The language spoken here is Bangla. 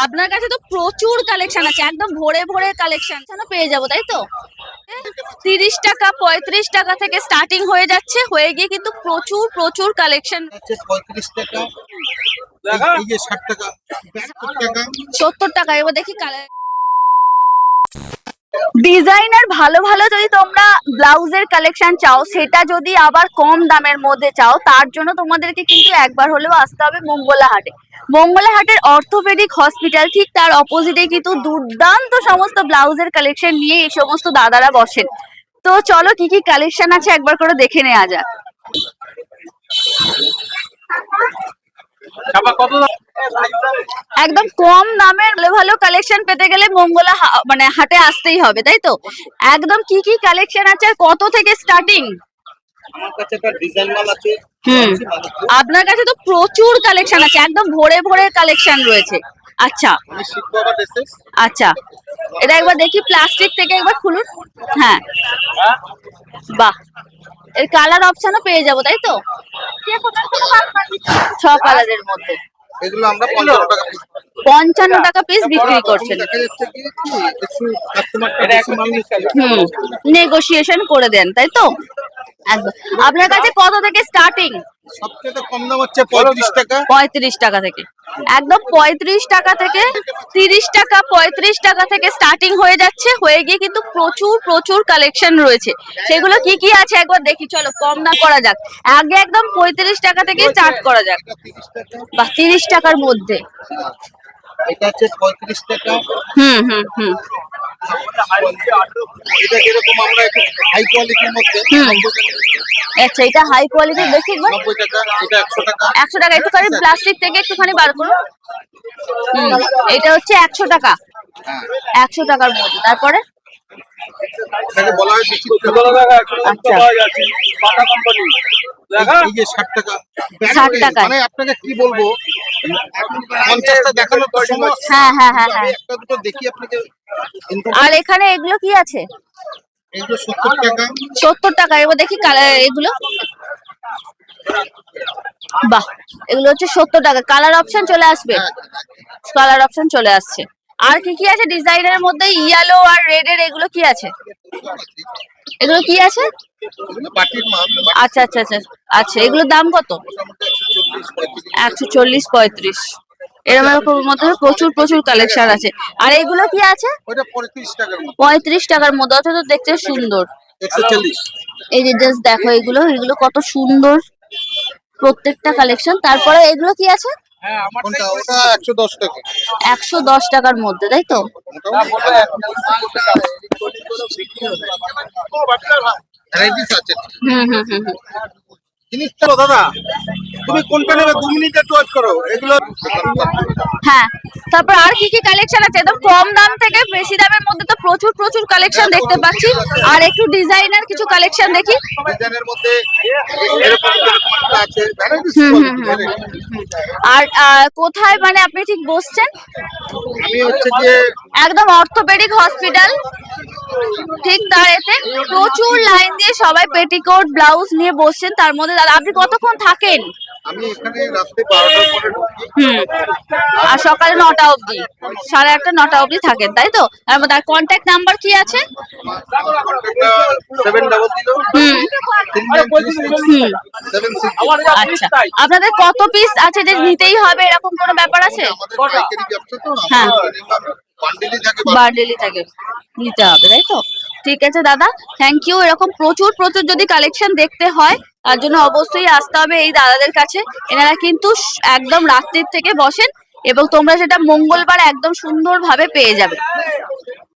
আপনার কাছে তো প্রচুর কালেকশন আছে একদম ভোরে ভোরে কালেকশন পেয়ে যাব তাই তো? তিরিশ টাকা পঁয়ত্রিশ টাকা থেকে স্টার্টিং হয়ে যাচ্ছে হয়ে গিয়ে কিন্তু প্রচুর প্রচুর কালেকশন সত্তর টাকা। এবার দেখি কালার ডিজাইনার ভালো ভালো যদি তোমরা ব্লাউজের কালেকশন চাও, সেটা যদি আবার কম দামের মধ্যে চাও, তার জন্য তোমাদেরকে কিন্তু একবার হলেও আসতে হবে মঙ্গলা হাটে মঙ্গলা হাটের অর্থোপেডিক হসপিটাল ঠিক তার অপোজিটে কিন্তু দুর্দান্ত সমস্ত ব্লাউজের কালেকশন নিয়ে এই সমস্ত দাদারা বসেন। তো চলো কি কি কালেকশন আছে একবার করে দেখে নেওয়া যাক। একদম কম দামের ভালো ভালো কালেকশন পেতে গেলে মঙ্গলা মানে হাটে আসতেই হবে তাই তো? একদম কি কি কালেকশন আছে আর কত থেকে স্টার্টিং আমার কাছে একটা ডিজাইন মাল আছে। হুম। আপনার কাছে তো প্রচুর কালেকশন আছে একদম ভরে ভরে কালেকশন রয়েছে। আচ্ছা। আচ্ছা। এটা একবার দেখি প্লাস্টিক থেকে একবার খুলুন। হ্যাঁ। বাহ। এর কালার অপশনও পেয়ে যাব তাই তো? ছ কালারের মধ্যে। এগুলো আমরা পঞ্চান্ন টাকা পিস পঞ্চান্ন টাকা পিস বিক্রি করছেন। হুম নেগোসিয়েশন করে দেন তাই তো? একদম আপনার কাছে কত থেকে স্টার্টিং সবচেয়ে কম দাম হচ্ছে পঁয়ত্রিশ টাকা। পঁয়ত্রিশ টাকা থেকে। একদম পঁয়ত্রিশ টাকা থেকে তিরিশ টাকা পঁয়ত্রিশ টাকা থেকে স্টার্টিং হয়ে যাচ্ছে। হয়ে গিয়ে কিন্তু প্রচুর প্রচুর কালেকশন রয়েছে। সেগুলো কি কি আছে একবার দেখি চলো কম না করা যাক। আগে একদম পঁয়ত্রিশ টাকা থেকে স্টার্ট করা যাক। বা তিরিশ টাকার মধ্যে। এটা হচ্ছে পঁয়ত্রিশ টাকা। হুম হুম হুম। এটা যেরকম আমরা একটু হাই কোয়ালিটির মধ্যে? টাকা আচ্ছা এটা হাই কোয়ালিটির দেখি একবার। নব্বই টাকা এটা একশো টাকা। টাকা একটুখানি প্লাস্টিক থেকে একটুখানি বার করুন। এটা হচ্ছে একশো টাকা। হ্যাঁ। একশো টাকার মধ্যে। তারপরে? এটাকে বলা হয় বেশি আচ্ছা। এই যে ষাট টাকা। 60। মানে আপনাকে কি বলব? দেখানোর তো সময় হ্যাঁ হ্যাঁ হ্যাঁ হ্যাঁ। একটা দুটো দেখি আপনাকে। আর এখানে এগুলো কি আছে? সত্তর টাকা। এবার দেখি কালার এগুলো? বাহ এগুলো হচ্ছে সত্তর টাকা। কালার অপশন চলে আসবে? কালার অপশন চলে আসছে। আর কি কি আছে ডিজাইনের মধ্যে? ইয়েলো আর রেড এর এগুলো কি আছে? এগুলো কি আছে? আচ্ছা আচ্ছা আচ্ছা। আচ্ছা এগুলোর দাম কত? একশো চল্লিশ পঁয়ত্রিশ। এরকম এরকম মধ্যে প্রচুর প্রচুর কালেকশন আছে। আর এগুলো কি আছে? পঁয়ত্রিশ টাকার মধ্যে। অথচ দেখতে সুন্দর। এই যে জাস্ট দেখো এগুলো এগুলো কত সুন্দর। প্রত্যেকটা কালেকশন তারপরে এগুলো কি আছে? একশো দশ টাকার মধ্যে তাই তো? হুম হুম হুম। দাদা তুমি কোনটা নেবে দু মিনিট একটু ওয়েট করো? এগুলো হ্যাঁ। তারপর আর কি কি কালেকশন আছে? একদম কম দাম থেকে বেশি দামের মধ্যে তো প্রচুর প্রচুর কালেকশন দেখতে পাচ্ছি। আর একটু ডিজাইনার কিছু কালেকশন দেখি। ডিজাইনের মধ্যে আছে আর কোথায় মানে আপনি ঠিক বসছেন? আমি হচ্ছে যে একদম অর্থোপেডিক হসপিটাল ঠিক এতে প্রচুর লাইন দিয়ে সবাই পেটিকোট ব্লাউজ নিয়ে বসছেন। তার মধ্যে দাদা আপনি কতক্ষণ থাকেন? আমি এখানে রাত্রে বারোটার পরে ঢুকি। হুম। আর সকালে নটা অবধি। সাড়ে আটটা নটা অবধি থাকেন তাই তো? আর তার কন্ট্যাক্ট নাম্বার কি আছে? সেভেন ডাবল জিরো হুম। হুম। আচ্ছা। আপনাদের কত পিস আছে যে নিতেই হবে? এরকম কোনো ব্যাপার আছে? হ্যাঁ। বান্ডেলই বার্ডেলি থাকে। নিতে হবে তাই তো? ঠিক আছে, দাদা? থ্যাংক ইউ এরকম প্রচুর প্রচুর যদি কালেকশন দেখতে হয়, তার জন্য অবশ্যই আসতে হবে এই দাদাদের কাছে। এনারা কিন্তু একদম রাত্রির থেকে বসেন এবং তোমরা সেটা মঙ্গলবার একদম সুন্দরভাবে পেয়ে যাবে।